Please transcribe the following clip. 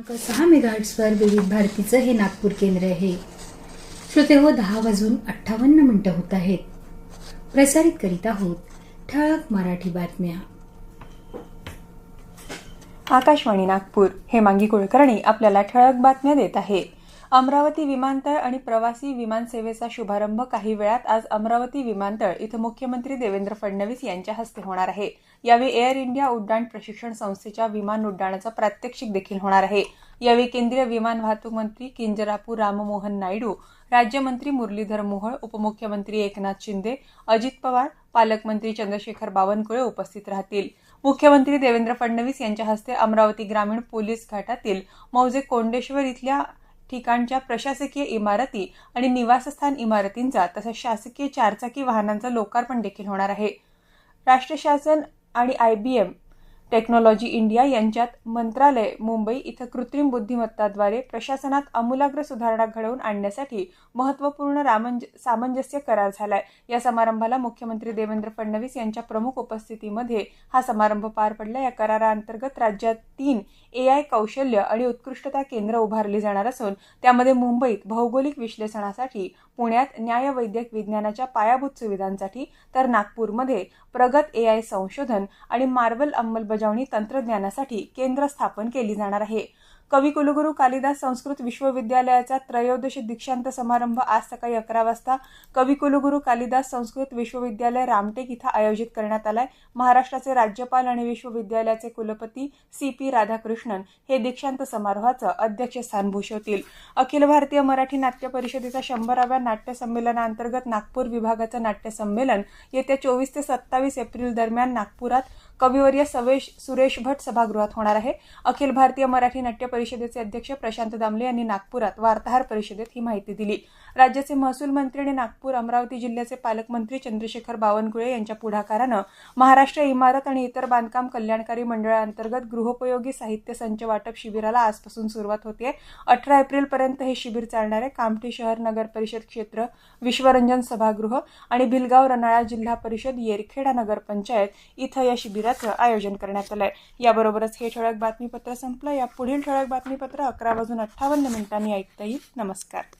क्रमांक सहा मेगाहर्ट्सवर विविध भारतीचं हे नागपूर केंद्र आहे. श्रोते हो दहा वाजून अठ्ठावन्न मिनिटं होत आहेत. प्रसारित करीत आहोत ठळक मराठी बातम्या. आकाशवाणी नागपूर हे मांगी कुलकर्णी आपल्याला ठळक बातम्या देत आहे. अमरावती विमानतळ आणि प्रवासी विमान सेवेचा शुभारंभ काही वेळात आज अमरावती विमानतळ इथं मुख्यमंत्री देवेंद्र फडणवीस यांच्या हस्ते होणार आहे. यावेळी एअर इंडिया उड्डाण प्रशिक्षण संस्थेच्या विमान उड्डाणाचं प्रात्यक्षिक देखील होणार आहे. यावेळी केंद्रीय विमान वाहतूक मंत्री किंजरापू राममोहन नायडू राज्यमंत्री मुरलीधर मोहोळ उपमुख्यमंत्री एकनाथ शिंदे अजित पवार पालकमंत्री चंद्रशेखर बावनकुळे उपस्थित राहतील. मुख्यमंत्री देवेंद्र फडणवीस यांच्या हस्ते अमरावती ग्रामीण पोलीस घाटातील मौजे कोंडेश्वर इथल्या ठिकाणच्या प्रशासकीय इमारती आणि निवासस्थान इमारतींचा तसंच शासकीय चारचाकी वाहनांचं लोकार्पण देखील होणार आहे. राष्ट्र शासन आणि I B M technology India यांच्यात मंत्रालय मुंबई इथं कृत्रिम बुद्धिमत्ताद्वारे प्रशासनात आमूलाग्र सुधारणा घडवून आणण्यासाठी महत्त्वपूर्ण रामंज सामंजस्य करार झालाय. या समारंभाला मुख्यमंत्री देवेंद्र फडणवीस यांच्या प्रमुख उपस्थितीमध्ये हा समारंभ पार पडला. या कराराअंतर्गत राज्यात तीन ए आय कौशल्य आणि उत्कृष्टता केंद्र उभारली जाणार असून त्यामध्ये मुंबईत भौगोलिक विश्लेषणासाठी पुण्यात न्यायवैद्यक विज्ञानाच्या पायाभूत सुविधांसाठी तर नागपूरमध्ये प्रगत ए आय संशोधन आणि मार्वल अंमलबजावणी तंत्रज्ञानासाठी केंद्र स्थापन केली जाणार आहे. कवी कुलगुरू कालिदास संस्कृत विश्वविद्यालयाचा त्रयोदश दीक्षांत समारंभ आज सकाळी अकरा वाजता कवी कुलगुरू कालिदास संस्कृत विश्वविद्यालय रामटेक इथं आयोजित करण्यात आलाय. महाराष्ट्राचे राज्यपाल आणि विश्वविद्यालयाचे कुलपती सी पी राधाकृष्णन हे दीक्षांत समारोहाचं अध्यक्षस्थान भूषवतील. अखिल भारतीय मराठी नाट्य परिषदेचा शंभराव्या नाट्य संमेलनाअंतर्गत नागपूर विभागाचं नाट्य संमेलन येत्या चोवीस ते सत्तावीस एप्रिल दरम्यान नागपुरात कविवर्य सवेश सुरेश भट सभागृहात होणार आहे. अखिल भारतीय मराठी नाट्य परिषदेचे अध्यक्ष प्रशांत दामले यांनी नागपुरात वार्ताहर परिषदेत ही माहिती दिली. राज्याचे महसूल मंत्री आणि नागपूर अमरावती जिल्ह्याचे पालकमंत्री चंद्रशेखर बावनकुळे यांच्या पुढाकारानं महाराष्ट्र इमारत आणि इतर बांधकाम कल्याणकारी मंडळाअंतर्गत गृहोपयोगी साहित्य संच वाटप शिबिराला आजपासून सुरुवात होते. अठरा एप्रिलपर्यंत हे शिबिर चालणार आहे. कामठी शहर नगर परिषद क्षेत्र विश्वरंजन सभागृह आणि भिलगाव रनाळा जिल्हा परिषद येरखेडा नगरपंचायत इथं या मेळाव्याचं आयोजन करण्यात आलं आहे याबरोबरच हे ठळक बातमीपत्र संपलं. या पुढील ठळक बातमीपत्र अकरा वाजून अठ्ठावन्न मिनिटांनी ऐकता येईल. नमस्कार.